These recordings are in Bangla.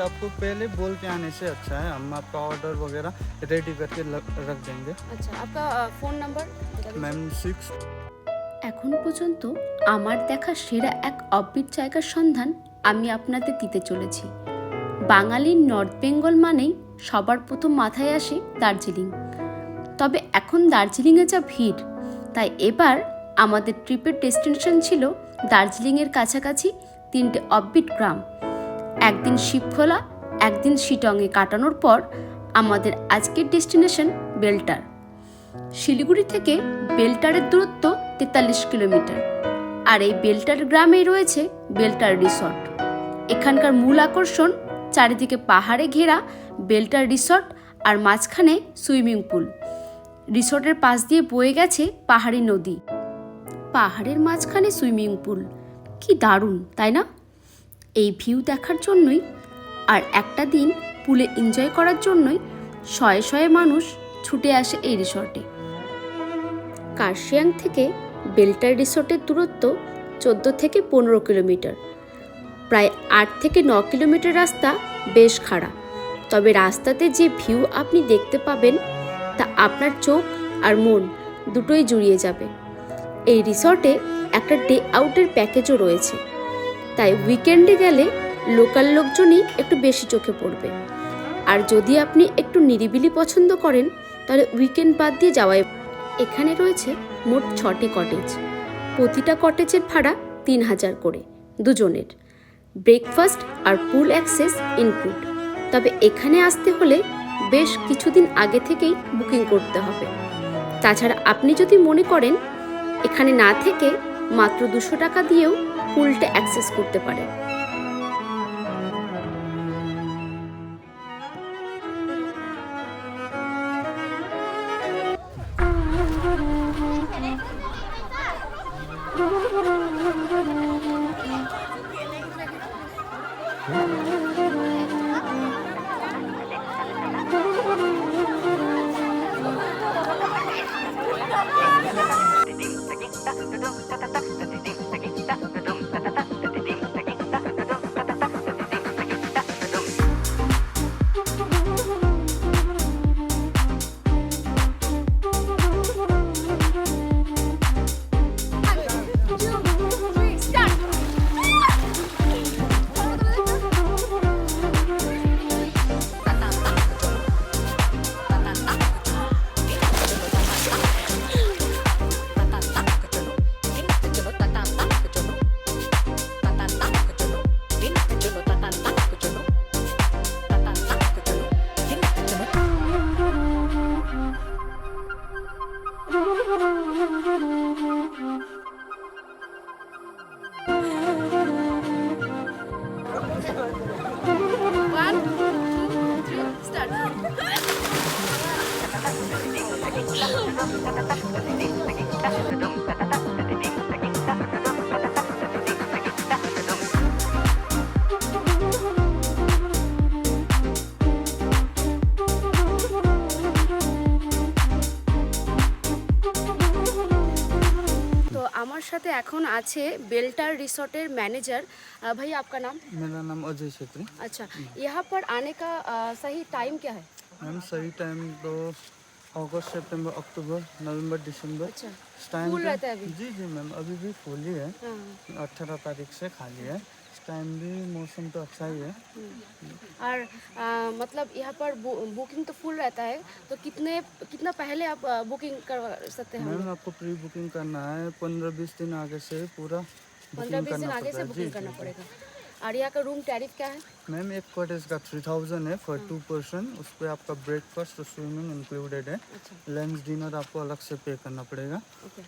बोल के आने से अच्छा है हम आपका ऑर्डर वगैरह रेडी करके लग- रख देंगे अच्छा आपका फ़ोन नंबर बता दीजिए। मैम सिक्स এখন পর্যন্ত আমার দেখা সেরা এক অববিট জায়গার সন্ধান আমি আপনাদের দিতে চলেছি বাঙালির নর্থ বেঙ্গল মানেই সবার প্রথম মাথায় আসে দার্জিলিং তবে এখন দার্জিলিংয়ে যা ভিড় তাই এবার আমাদের ট্রিপের ডেস্টিনেশন ছিল দার্জিলিংয়ের কাছাকাছি তিনটে অববিট গ্রাম একদিন শিবখোলা, একদিন শিটংয়ে কাটানোর পর আমাদের আজকের ডেস্টিনেশন বেল্টার। শিলিগুড়ি থেকে বেলটারের দূরত্ব তেতাল্লিশ কিলোমিটার আর এই বেলটার গ্রামেই রয়েছে বেলটার রিসর্ট। এখানকার মূল আকর্ষণ চারিদিকে পাহাড়ে ঘেরা বেলটার রিসর্ট আর মাঝখানে সুইমিং পুল। রিসর্টের পাশ দিয়ে বয়ে গেছে পাহাড়ি নদী। পাহাড়ের মাঝখানে সুইমিং পুল। কি দারুণ, তাই না? এই ভিউ দেখার জন্যই আর একটা দিন পুলে এনজয় করার জন্যই শয়ে শয়ে মানুষ ছুটে আসে এই রিসর্টে কার্শিয়াং থেকে বেলটার রিসর্টের দূরত্ব চোদ্দ থেকে পনেরো কিলোমিটার। প্রায় আট থেকে ন কিলোমিটার রাস্তা বেশ খাড়া। তবে রাস্তাতে যে ভিউ আপনি দেখতে পাবেন, তা আপনার চোখ আর মন দুটোই জুড়িয়ে যাবে। এই রিসর্টে একটা ডে আউটের প্যাকেজও রয়েছে। তাই উইকেন্ডে গেলে লোকাল লোকজনই একটু বেশি চোখে পড়বে। আর যদি আপনি একটু নিরিবিলি পছন্দ করেন, তাহলে উইকেন্ড বাদ দিয়ে যাওয়াই। এখানে রয়েছে মোট ছটি কটেজ প্রতিটা কটেজের ভাড়া তিন হাজার করে, দুজনের। ব্রেকফাস্ট আর পুল অ্যাক্সেস ইনক্লুড তবে এখানে আসতে হলে বেশ কিছুদিন আগে থেকেই বুকিং করতে হবে। তাছাড়া আপনি যদি মনে করেন, এখানে না থেকে মাত্র দুশো টাকা দিয়েও পুলটা অ্যাক্সেস করতে পারেন আমার সাথে এখন আছে बेल्टार रिसोर्टेर मैनेजर भैया आपका नाम मेरा नाम अजय छेत्री अच्छा यहाँ पर आने का अ, सही टाइम क्या है मैम सही टाइम तो अगस्त सितंबर अक्टूबर नवंबर दिसंबर अच्छा फुल रहता है अभी? जी जी मैम अभी भी फुल ही है। हाँ, अठारह तारीख से खाली है। इस टाइम भी मौसम तो अच्छा ही है। और अ, मतलब यहाँ पर बु, बुकिंग तो फुल रहता है तो कितने कितना पहले आप बुकिंग करवा सकते हैं? मैम आपको प्री बुकिंग करना है पंद्रह बीस दिन आगे से पूरा पंद्रह बीस दिन आगे से बुकिंग करना पड़ेगा। और यहाँ का रूम टैरिफ क्या है? मैम एक कॉटेज का थ्री थाउज़ेंड है फॉर टू पर्सन उस पर आपका ब्रेकफास्ट और स्विमिंग इंक्लूडेड है। अच्छा। लंच डिनर आपको अलग से पे करना पड़ेगा।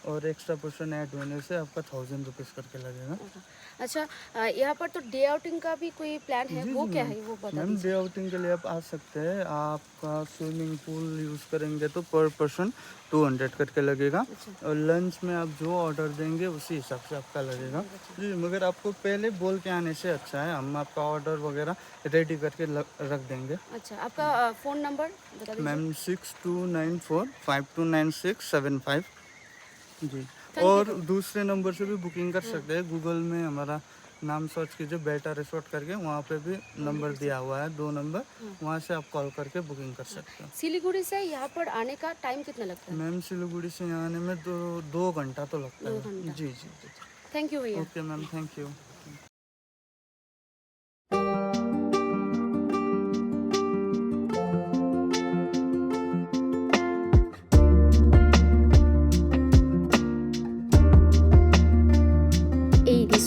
और एक्स्ट्रा पर्सन ऐड होने से आपका थाउज़ेंड रुपीज़ करके लगेगा। अच्छा। यहाँ पर तो डे आउटिंग का भी कोई प्लान है? वो क्या है? वो बता मैम डे आउटिंग के लिए आप आ सकते हैं। आपका स्विमिंग पूल यूज़ करेंगे तो पर पर्सन टू हंड्रेड करके लगेगा। अच्छा। और लंच में आप जो ऑर्डर देंगे उसी हिसाब से आपका लगेगा। जी मगर आपको पहले बोल के आने से अच्छा है। हम आपका ऑर्डर वगैरह रेडी करके रख देंगे। अच्छा आपका phone number ma'am six two nine four five two nine six seven five. जी और दूसरे नंबर से भी बुकिंग कर सकते हैं। गूगल में हमारा नाम सर्च कीजिए बेटा रिसोर्ट करके वहाँ पे भी नंबर दिया हुआ है दो नंबर। वहाँ से आप कॉल करके बुकिंग कर सकते हो। सिलीगुड़ी से यहाँ पर आने का टाइम कितना लगता है? मैम सिलीगुड़ी से यहाँ आने में दो दो घंटा तो लगता है। जी जी जी थैंक यू भैया। Okay ma'am thank you.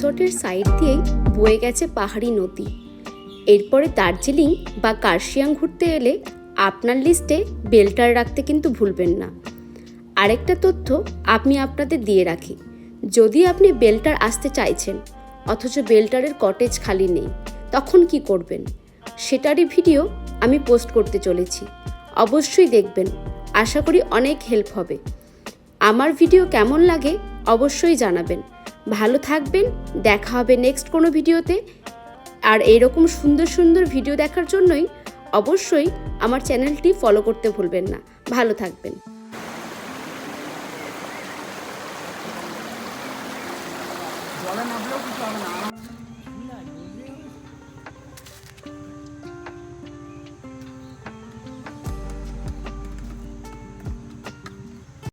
রিসর্টের side দিয়েই বয়ে গেছে পাহাড়ি নদী। এরপরে দার্জিলিং বা কার্শিয়াং ঘুরতে এলে আপনার লিস্টে বেল্টার রাখতে কিন্তু ভুলবেন না। আরেকটা তথ্য আমি আপনাদের দিয়ে রাখি। যদি আপনি বেল্টার আসতে চাইছেন, অথচ বেল্টারের কটেজ খালি নেই, তখন কি করবেন? সেটারই ভিডিও আমি পোস্ট করতে চলেছি। অবশ্যই দেখবেন। আশা করি অনেক হেল্প হবে। আমার ভিডিও কেমন লাগে অবশ্যই জানাবেন। ভালো থাকবেন, দেখা হবে নেক্সট কোনো ভিডিওতে। আর এরকম সুন্দর সুন্দর ভিডিও দেখার জন্যই অবশ্যই আমার চ্যানেলটি ফলো করতে ভুলবেন না। ভালো থাকবেন।